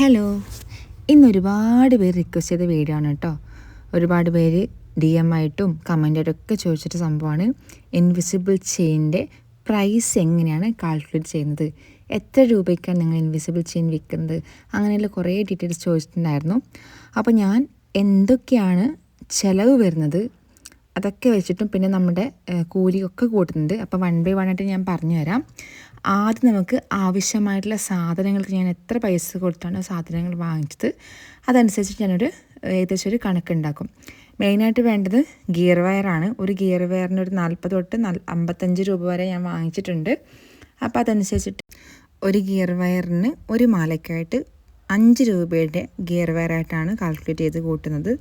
Hello ഇന്ന് ഒരുപാട് പേര് റിക്വസ്റ്റ് ചെയ്ത വീഡിയോ ആണ് കേട്ടോ ഒരുപാട് പേര് ഡി എം ആയിട്ടും കമന്റായിട്ടൊക്കെ ചോദിച്ചിട്ട് സംഭവമാണ് ഇൻവിസിബിൾ ചെയിന്റെ പ്രൈസ് എങ്ങനെയാണ് കാൽക്കുലേറ്റ് ചെയ്യുന്നത്? എത്ര രൂപയ്ക്കാണ് നിങ്ങൾ ഇൻവിസിബിൾ ചെയിൻ വിൽക്കുന്നത് അങ്ങനെയുള്ള കുറേ ഡീറ്റെയിൽസ് ചോദിച്ചിട്ടുണ്ടായിരുന്നു. അപ്പോൾ ഞാൻ എന്തൊക്കെയാണ് ചിലവ് വരുന്നത്? അതൊക്കെ വെച്ചിട്ടും പിന്നെ നമ്മുടെ കൂലിയൊക്കെ കൂട്ടുന്നുണ്ട്. അപ്പോൾ വൺ ബൈ വൺ ആയിട്ട് ഞാൻ പറഞ്ഞു തരാം ആദ്യം നമുക്ക് ആവശ്യമായിട്ടുള്ള സാധനങ്ങൾക്ക് ഞാൻ എത്ര പൈസ കൊടുത്താണ് സാധനങ്ങൾ വാങ്ങിച്ചത് അതനുസരിച്ച് ഞാനൊരു ഏകദേശം ഒരു കണക്കുണ്ടാക്കും. മെയിനായിട്ട് വേണ്ടത് ഗിയർ വയറാണ് ഒരു ഗിയർ വയറിന് ഒരു നാൽപ്പത് തൊട്ട് അമ്പത്തഞ്ച് രൂപ വരെ ഞാൻ വാങ്ങിച്ചിട്ടുണ്ട്. അപ്പോൾ അതനുസരിച്ചിട്ട് ഒരു ഗിയർ വയറിന് ഒരു മാലയ്ക്കായിട്ട് അഞ്ച് രൂപയുടെ ഗിയർ വയറായിട്ടാണ് കാൽക്കുലേറ്റ് ചെയ്ത് കൂട്ടുന്നത്.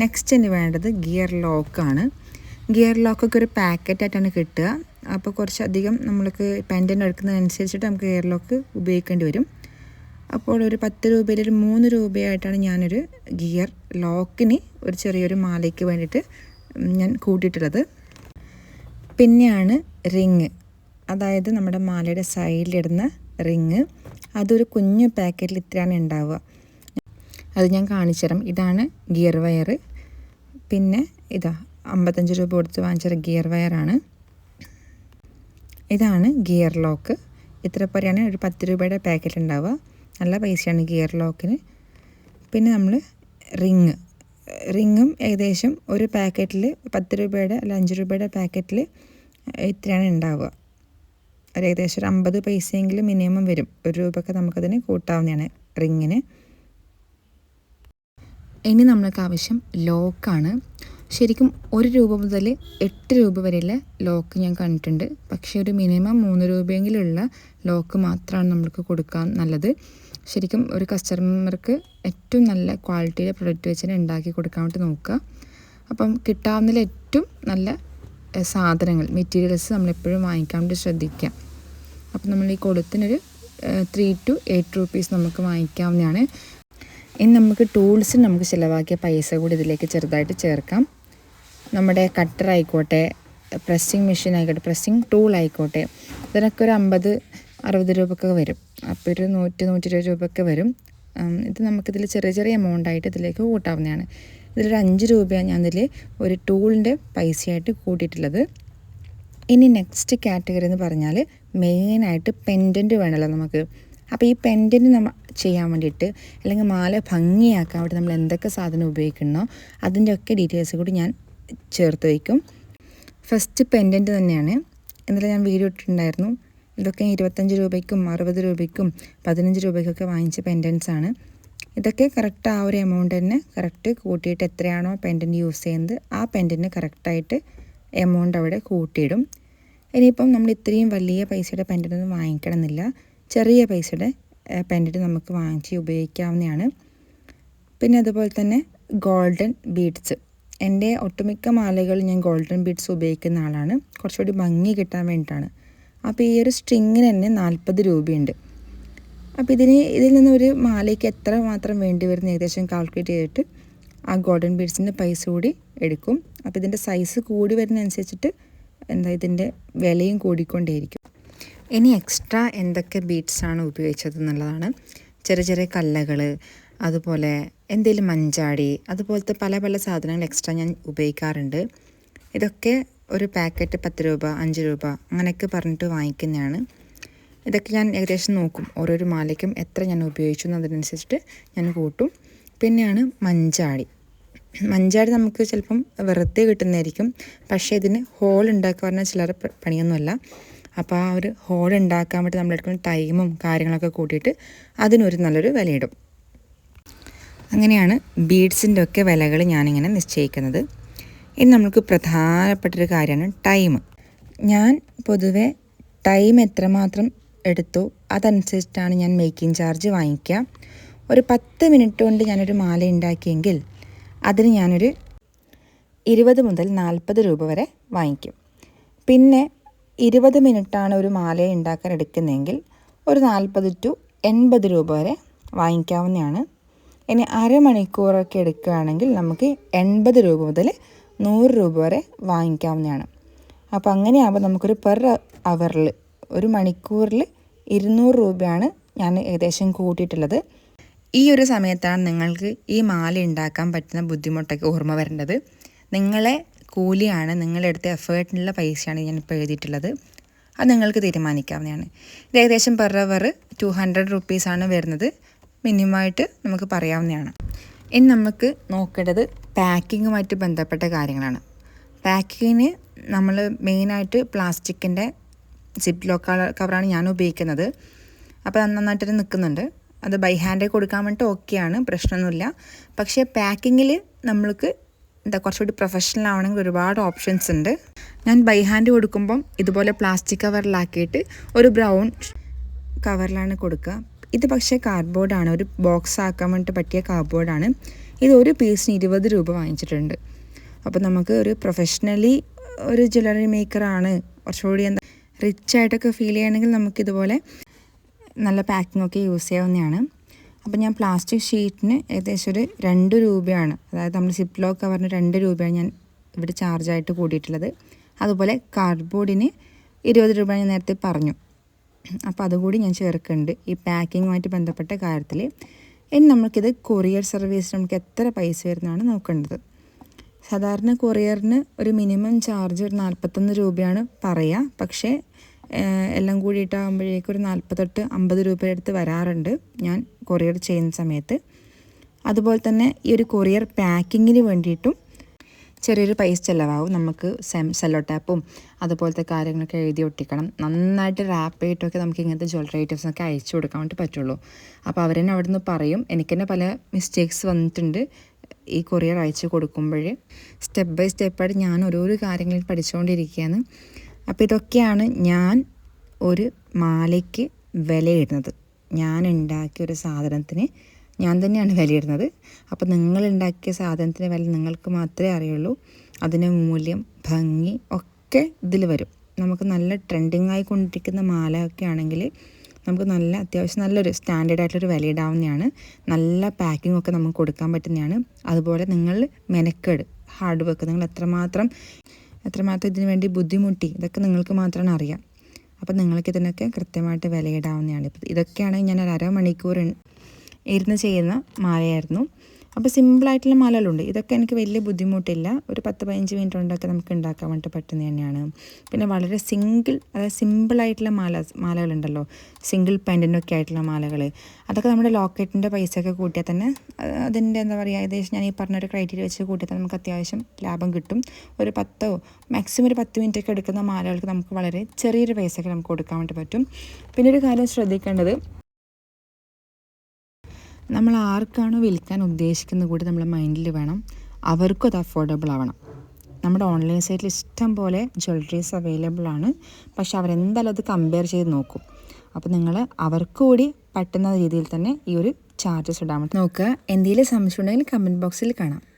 നെക്സ്റ്റ് ഇനി വേണ്ടത് ഗിയർ ലോക്കാണ് ഗിയർ ലോക്കൊക്കെ ഒരു പാക്കറ്റായിട്ടാണ് കിട്ടുക. അപ്പോൾ കുറച്ചധികം നമ്മൾക്ക് പെൻഡന്റ് എടുക്കുന്നതനുസരിച്ചിട്ട് നമുക്ക് ഗിയർ ലോക്ക് ഉപയോഗിക്കേണ്ടി വരും. അപ്പോൾ ഒരു പത്ത് രൂപയിൽ ഒരു മൂന്ന് രൂപയായിട്ടാണ് ഞാനൊരു ഗിയർ ലോക്കിന് ഒരു ചെറിയൊരു മാലയ്ക്ക് വേണ്ടിയിട്ട് ഞാൻ കൂട്ടിയിട്ടുള്ളത്. പിന്നെയാണ് റിങ് അതായത് നമ്മുടെ മാലയുടെ സൈഡിലിടുന്ന റിങ് അതൊരു കുഞ്ഞു പാക്കറ്റിൽ ഇത്രയാണ് ഉണ്ടാവുക. അത് ഞാൻ കാണിച്ചു തരാം. ഇതാണ് ഗിയർ വയർ. പിന്നെ ഇതാ അമ്പത്തഞ്ച് രൂപ കൊടുത്ത് വാങ്ങിച്ച ഗിയർ വയറാണ് ഇതാണ് ഗിയർ ലോക്ക്. ഇത്ര പോലെയാണ് ഒരു പത്ത് രൂപയുടെ പാക്കറ്റ് ഉണ്ടാവുക. നല്ല പൈസയാണ് ഗിയർ ലോക്കിന്. പിന്നെ നമ്മൾ റിങ്. റിങ്ങും ഏകദേശം ഒരു പാക്കറ്റിൽ പത്ത് രൂപയുടെ അല്ല അഞ്ച് രൂപയുടെ പാക്കറ്റിൽ ഇത്രയാണ് ഉണ്ടാവുക. ഒരു ഏകദേശം ഒരു അമ്പത് പൈസയെങ്കിലും മിനിമം വരും. ഒരു രൂപയൊക്കെ നമുക്കതിന് കൂട്ടാവുന്നതാണ് റിങ്ങിന്. ഇനി നമ്മൾക്ക് ആവശ്യം ലോക്കാണ് ശരിക്കും ഒരു രൂപ മുതൽ എട്ട് രൂപ വരെയുള്ള ലോക്ക് ഞാൻ കണ്ടിട്ടുണ്ട്. പക്ഷേ ഒരു മിനിമം മൂന്ന് രൂപയെങ്കിലുള്ള ലോക്ക് മാത്രമാണ് നമ്മൾക്ക് കൊടുക്കാൻ നല്ലത്. ശരിക്കും ഒരു കസ്റ്റമർക്ക് ഏറ്റവും നല്ല ക്വാളിറ്റിയിലെ പ്രൊഡക്റ്റ് വെച്ച് തന്നെ ഉണ്ടാക്കി കൊടുക്കാൻ വേണ്ടി നോക്കുക. അപ്പം കിട്ടാവുന്നതിൽ ഏറ്റവും നല്ല സാധനങ്ങൾ മെറ്റീരിയൽസ് നമ്മളെപ്പോഴും വാങ്ങിക്കാൻ വേണ്ടി ശ്രദ്ധിക്കാം അപ്പം നമ്മൾ ഈ കൊടുത്തിനൊരു ത്രീ ടു എയ്റ്റ് റുപ്പീസ് നമുക്ക് വാങ്ങിക്കാവുന്നതാണ്. ഇനി നമുക്ക് ടൂൾസിന് നമുക്ക് ചിലവാക്കിയ പൈസ കൂടി ഇതിലേക്ക് ചെറുതായിട്ട് ചേർക്കാം. നമ്മുടെ കട്ടർ ആയിക്കോട്ടെ പ്രസ്സിങ് മെഷീൻ ആയിക്കോട്ടെ പ്രസ്സിങ് ടൂൾ ആയിക്കോട്ടെ ഇതിനൊക്കെ ഒരു അമ്പത് അറുപത് രൂപയൊക്കെ വരും. അപ്പോൾ ഒരു നൂറ്റി നൂറ്റി ഇരുപത് രൂപയൊക്കെ വരും ഇത് നമുക്കിതിൽ ചെറിയ ചെറിയ എമൗണ്ട് ആയിട്ട് ഇതിലേക്ക് കൂട്ടാവുന്നതാണ്. ഇതിലൊരു അഞ്ച് രൂപയാണ് ഞാൻ ഇതിൽ ഒരു ടൂളിന്റെ പൈസയായിട്ട് കൂട്ടിയിട്ടുള്ളത്. ഇനി നെക്സ്റ്റ് കാറ്റഗറി എന്ന് പറഞ്ഞാൽ മെയിനായിട്ട് പെൻഡന്റ് വേണമല്ലോ നമുക്ക്. അപ്പോൾ ഈ പെൻഡന്റ് നമ്മൾ ചെയ്യാൻ വേണ്ടിയിട്ട് അല്ലെങ്കിൽ മാല ഭംഗിയാക്കാൻ വേണ്ടി നമ്മൾ എന്തൊക്കെ സാധനം ഉപയോഗിക്കണോ അതിന്റെ ഒക്കെ ഡീറ്റെയിൽസ് കൂടി ഞാൻ ചേർത്ത് വയ്ക്കും. ഫസ്റ്റ് പെൻഡന്റ് തന്നെയാണ്. ഇന്നലെ ഞാൻ വീഡിയോ ഇട്ടിട്ടുണ്ടായിരുന്നു. ഇതൊക്കെ ഇരുപത്തഞ്ച് രൂപയ്ക്കും അറുപത് രൂപയ്ക്കും പതിനഞ്ച് രൂപയ്ക്കൊക്കെ വാങ്ങിച്ച പെൻഡൻസ് ആണ്. ഇതൊക്കെ കറക്റ്റ് ആ ഒരു എമൗണ്ട് തന്നെ കറക്റ്റ് കൂട്ടിയിട്ട് എത്രയാണോ പെൻഡന്റ് യൂസ് ചെയ്യുന്നത് ആ പെൻഡന്റിന് കറക്റ്റായിട്ട് എമൗണ്ട് അവിടെ കൂട്ടിയിടും. ഇനിയിപ്പം നമ്മൾ ഇത്രയും വലിയ പൈസയുടെ പെൻഡന്റ് ഒന്നും വാങ്ങിക്കണമെന്നില്ല. ചെറിയ പൈസയുടെ പെൻഡന്റ് നമുക്ക് വാങ്ങിച്ച് ഉപയോഗിക്കാവുന്നതാണ്. പിന്നെ അതുപോലെ തന്നെ ഗോൾഡൻ ബീഡ്സ്. എന്റെ ഒട്ടുമിക്ക മാലകൾ ഞാൻ ഗോൾഡൻ ബീഡ്സ് ഉപയോഗിക്കുന്ന ആളാണ്. കുറച്ചുകൂടി ഭംഗി കിട്ടാൻ വേണ്ടിയിട്ടാണ്. അപ്പോൾ ഈ ഒരു സ്ട്രിങ്ങിന് തന്നെ നാൽപ്പത് രൂപയുണ്ട്. അപ്പോൾ ഇതിന് ഇതിൽ നിന്ന് ഒരു മാലയ്ക്ക് എത്ര മാത്രം വേണ്ടി വരുന്ന ഏകദേശം കാൽക്കുലേറ്റ് ചെയ്തിട്ട് ആ ഗോൾഡൻ ബീഡ്സിന്റെ പൈസ കൂടി എടുക്കും. അപ്പോൾ ഇതിന്റെ സൈസ് കൂടി വരുന്നതനുസരിച്ചിട്ട് എന്താ ഇതിന്റെ വിലയും കൂടിക്കൊണ്ടേയിരിക്കും. ഇനി എക്സ്ട്രാ എന്തൊക്കെ ബീഡ്സാണ് ഉപയോഗിച്ചത് എന്നുള്ളതാണ്. ചെറിയ ചെറിയ കല്ലകൾ അതുപോലെ എന്തെങ്കിലും മഞ്ചാടി അതുപോലത്തെ പല പല സാധനങ്ങൾ എക്സ്ട്രാ ഞാൻ ഉപയോഗിക്കാറുണ്ട്. ഇതൊക്കെ ഒരു പാക്കറ്റ് പത്ത് രൂപ അഞ്ച് രൂപ അങ്ങനെയൊക്കെ പറഞ്ഞിട്ട് വാങ്ങിക്കുന്നതാണ്. ഇതൊക്കെ ഞാൻ ഏകദേശം നോക്കും ഓരോരോ മാലയ്ക്കും എത്ര ഞാൻ ഉപയോഗിച്ചു എന്നതിനനുസരിച്ചിട്ട് ഞാൻ കൂട്ടും. പിന്നെയാണ് മഞ്ചാടി. മഞ്ചാടി നമുക്ക് ചിലപ്പം വെറുതെ കിട്ടുന്നതായിരിക്കും പക്ഷേ ഇതിന് ഹോൾ ഉണ്ടാക്കുക പറഞ്ഞാൽ ചിലർ പണിയൊന്നുമല്ല. അപ്പോൾ ആ ഒരു ഹോൾ ഉണ്ടാക്കാൻ വേണ്ടി നമ്മളെടുക്കുന്ന ടൈമും കാര്യങ്ങളൊക്കെ കൂട്ടിയിട്ട് അതിനൊരു നല്ലൊരു വിലയിടും. അങ്ങനെയാണ് ബീഡ്സിന്റെ ഒക്കെ വിലകൾ ഞാനിങ്ങനെ നിശ്ചയിക്കുന്നത്. ഇനി നമുക്ക് പ്രധാനപ്പെട്ടൊരു കാര്യമാണ് ടൈം. ഞാൻ പൊതുവെ ടൈം എത്രമാത്രം എടുത്തു അതനുസരിച്ചിട്ടാണ് ഞാൻ മേക്കിംഗ് ചാർജ് വാങ്ങിക്കുക. ഒരു പത്ത് മിനിറ്റ് കൊണ്ട് ഞാനൊരു മാല ഉണ്ടാക്കിയെങ്കിൽ അതിന് ഞാനൊരു ഇരുപത് മുതൽ നാൽപ്പത് രൂപ വരെ വാങ്ങിക്കും. പിന്നെ ഇരുപത് മിനിറ്റാണ് ഒരു മാല ഉണ്ടാക്കാൻ എടുക്കുന്നതെങ്കിൽ ഒരു നാൽപ്പത് ടു എൺപത് രൂപ വരെ വാങ്ങിക്കാവുന്നതാണ്. ഇനി അരമണിക്കൂറൊക്കെ എടുക്കുകയാണെങ്കിൽ നമുക്ക് എൺപത് രൂപ മുതൽ നൂറ് രൂപ വരെ വാങ്ങിക്കാവുന്നതാണ്. അപ്പോൾ അങ്ങനെയാകുമ്പോൾ നമുക്കൊരു പെർ അവറിൽ ഒരു മണിക്കൂറിൽ ഇരുന്നൂറ് രൂപയാണ് ഞാൻ ഏകദേശം കൂട്ടിയിട്ടുള്ളത്. ഈ ഒരു സമയത്താണ് നിങ്ങൾക്ക് ഈ മാല ഉണ്ടാക്കാൻ പറ്റുന്ന ബുദ്ധിമുട്ടൊക്കെ ഓർമ്മ വരേണ്ടത്. നിങ്ങളെ കൂലിയാണ് നിങ്ങളെടുത്ത എഫേർട്ടിനുള്ള പൈസയാണ് ഞാൻ ഞാനിപ്പോൾ എഴുതിയിട്ടുള്ളത്. അത് നിങ്ങൾക്ക് തീരുമാനിക്കാവുന്നതാണ്. ഇത് ഏകദേശം പെർ അവർ ടു ഹൺഡ്രഡ് റുപ്പീസാണ് വരുന്നത്. മിനിമമായിട്ട് നമുക്ക് പറയാവുന്നതാണ്. ഇനി നമുക്ക് നോക്കേണ്ടത് പാക്കിങ്ങുമായിട്ട് ബന്ധപ്പെട്ട കാര്യങ്ങളാണ്. പാക്കിങ്ങിന് നമ്മൾ മെയിനായിട്ട് പ്ലാസ്റ്റിക്കിന്റെ സിപ്പ് ലോക്ക് കവറാണ് ഞാൻ ഉപയോഗിക്കുന്നത്. അപ്പോൾ അത് നന്നായിട്ട് നിൽക്കുന്നുണ്ട്. അത് ബൈ ഹാൻഡേ കൊടുക്കാൻ വേണ്ടിയിട്ട് ഓക്കെയാണ് പ്രശ്നമൊന്നുമില്ല. പക്ഷേ പാക്കിങ്ങിൽ നമ്മൾക്ക് എന്താ കുറച്ചുകൂടി പ്രൊഫഷണൽ ആവണമെങ്കിൽ ഒരുപാട് ഓപ്ഷൻസ് ഉണ്ട്. ഞാൻ ബൈ ഹാൻഡ് കൊടുക്കുമ്പം ഇതുപോലെ പ്ലാസ്റ്റിക് കവറിലാക്കിയിട്ട് ഒരു ബ്രൗൺ കവറിലാണ് കൊടുക്കുക. ഇത് പക്ഷേ കാർഡ്ബോർഡാണ് ഒരു ബോക്സ് ആക്കാൻ വേണ്ടിയിട്ട് പറ്റിയ കാർഡ്ബോർഡാണ് ഇത് ഒരു പീസിന് ഇരുപത് രൂപ വാങ്ങിച്ചിട്ടുണ്ട്. അപ്പോൾ നമുക്ക് ഒരു പ്രൊഫഷണലി ഒരു ജ്വല്ലറി മേക്കറാണ് കുറച്ചുകൂടി എന്താ റിച്ച് ആയിട്ടൊക്കെ ഫീൽ ചെയ്യണമെങ്കിൽ നമുക്കിതുപോലെ നല്ല പാക്കിംഗ് ഒക്കെ യൂസ് ചെയ്യാവുന്നതാണ്. അപ്പോൾ ഞാൻ പ്ലാസ്റ്റിക് ഷീറ്റിന് ഏകദേശം ഒരു രണ്ട് രൂപയാണ്. അതായത് നമ്മൾ സിപ്പ് ലോക്ക് കവറിന് രണ്ട് രൂപയാണ് ഞാൻ ഇവിടെ ചാർജായിട്ട് കൂടിയിട്ടുള്ളത്. അതുപോലെ കാർഡ്ബോർഡിന് ഇരുപത് രൂപ ഞാൻ നേരത്തെ പറഞ്ഞു. അപ്പോൾ അതുകൂടി ഞാൻ ചേർക്കുന്നുണ്ട്. ഈ പാക്കിങ്ങുമായിട്ട് ബന്ധപ്പെട്ട കാര്യത്തിൽ ഇനി നമുക്കിത് കൊറിയർ സർവീസ് നമുക്ക് എത്ര പൈസ വരുന്നതാണ് നോക്കേണ്ടത്. സാധാരണ കൊറിയറിന് ഒരു മിനിമം ചാർജ് ഒരു നാൽപ്പത്തൊന്ന് രൂപയാണ് പറയുക പക്ഷേ എല്ലാം കൂടിയിട്ടാകുമ്പോഴേക്കും ഒരു നാൽപ്പത്തെട്ട് അമ്പത് രൂപയുടെ അടുത്ത് വരാറുണ്ട് ഞാൻ കൊറിയർ ചെയ്യുന്ന സമയത്ത്. അതുപോലെ തന്നെ ഈ ഒരു കൊറിയർ പാക്കിങ്ങിന് വേണ്ടിയിട്ടും ചെറിയൊരു പൈസ ചിലവാകും. നമുക്ക് സെം സെല്ലോ ടാപ്പും അതുപോലത്തെ കാര്യങ്ങളൊക്കെ എഴുതി ഒട്ടിക്കണം. നന്നായിട്ട് റാപ്പ് ചെയ്തിട്ടൊക്കെ നമുക്ക് ഇങ്ങനത്തെ ജ്വല്ലറി ഐറ്റംസൊക്കെ അയച്ചു കൊടുക്കാൻ വേണ്ടി പറ്റുള്ളൂ. അപ്പോൾ അവരെന്നെ അവിടെ നിന്ന് പറയും. എനിക്ക് തന്നെ പല മിസ്റ്റേക്സ് വന്നിട്ടുണ്ട്. ഈ കൊറിയർ അയച്ചു കൊടുക്കുമ്പോൾ സ്റ്റെപ്പ് ബൈ സ്റ്റെപ്പായിട്ട് ഞാൻ ഓരോരോ കാര്യങ്ങളിൽ പഠിച്ചുകൊണ്ടിരിക്കുകയാണ്. അപ്പോൾ ഇതൊക്കെയാണ് ഞാൻ ഒരു മാലയ്ക്ക് വിലയിടുന്നത്. ഞാൻ ഉണ്ടാക്കിയ ഒരു സാധനത്തിന് ഞാൻ തന്നെയാണ് വിലയിടുന്നത്. അപ്പോൾ നിങ്ങൾ ഉണ്ടാക്കിയ സാധനത്തിന്റെ വില നിങ്ങൾക്ക് മാത്രമേ അറിയുള്ളൂ. അതിന്റെ മൂല്യം ഭംഗി ഒക്കെ ഇതിൽ വരും. നമുക്ക് നല്ല ട്രെൻഡിങ് ആയിക്കൊണ്ടിരിക്കുന്ന മാല ഒക്കെ ആണെങ്കിൽ നമുക്ക് നല്ല അത്യാവശ്യം നല്ലൊരു സ്റ്റാൻഡേർഡ് ആയിട്ടുള്ളൊരു വിലയിടാവുന്നതാണ്. നല്ല പാക്കിംഗ് ഒക്കെ നമുക്ക് കൊടുക്കാൻ പറ്റുന്നതാണ്. അതുപോലെ നിങ്ങൾ മെനക്കേട് ഹാർഡ് വർക്ക് നിങ്ങൾ എത്രമാത്രം എത്രമാത്രം ഇതിനു വേണ്ടി ബുദ്ധിമുട്ടി ഇതൊക്കെ നിങ്ങൾക്ക് മാത്രമാണ് അറിയാം. അപ്പോൾ നിങ്ങൾക്ക് ഇതിനൊക്കെ കൃത്യമായിട്ട് വിലയിടാവുന്നതാണ്. ഇതൊക്കെയാണ് ഞാൻ ഒരു അരമണിക്കൂർ ഇരുന്ന് ചെയ്യുന്ന മാലയായിരുന്നു. അപ്പോൾ സിമ്പിളായിട്ടുള്ള മാലകളുണ്ട്. ഇതൊക്കെ എനിക്ക് വലിയ ബുദ്ധിമുട്ടില്ല. ഒരു പത്ത് പതിനഞ്ച് മിനിറ്റ് കൊണ്ടൊക്കെ നമുക്ക് ഉണ്ടാക്കാൻ വേണ്ടി പറ്റുന്നത് തന്നെയാണ്. പിന്നെ വളരെ സിംഗിൾ അതായത് സിമ്പിളായിട്ടുള്ള മാല മാലകളുണ്ടല്ലോ. സിംഗിൾ പെൻഡിനൊക്കെ ആയിട്ടുള്ള മാലകൾ അതൊക്കെ നമ്മുടെ ലോക്കറ്റിന്റെ പൈസയൊക്കെ കൂട്ടിയാൽ തന്നെ അതിന്റെ എന്താ പറയുക ഏകദേശം ഞാൻ ഈ പറഞ്ഞൊരു ക്രൈറ്റീരിയ വെച്ച് കൂട്ടിയാൽ തന്നെ നമുക്ക് അത്യാവശ്യം ലാഭം കിട്ടും. ഒരു പത്തോ മാക്സിമം ഒരു പത്ത് മിനിറ്റ് ഒക്കെ എടുക്കുന്ന മാലകൾക്ക് നമുക്ക് വളരെ ചെറിയൊരു പൈസയൊക്കെ നമുക്ക് കൊടുക്കാൻ വേണ്ടി പറ്റും. പിന്നെ ഒരു കാര്യം ശ്രദ്ധിക്കേണ്ടത് നമ്മൾ ആർക്കാണോ വിൽക്കാൻ ഉദ്ദേശിക്കുന്നത് കൂടി നമ്മളെ മൈൻഡിൽ വേണം. അവർക്കും അത് അഫോർഡബിൾ ആവണം. നമ്മുടെ ഓൺലൈൻ സൈറ്റിൽ ഇഷ്ടം പോലെ ജ്വല്ലറീസ് അവൈലബിൾ ആണ്. പക്ഷെ അവരെന്തായാലും അത് കമ്പയർ ചെയ്ത് നോക്കും. അപ്പോൾ നിങ്ങൾ അവർക്ക് കൂടി പറ്റുന്ന രീതിയിൽ തന്നെ ഈ ഒരു ചാർജസ് ഇടാൻ നോക്കുക എന്തെങ്കിലും സംശയം ഉണ്ടെങ്കിൽ കമന്റ് ബോക്സിൽ കാണാം.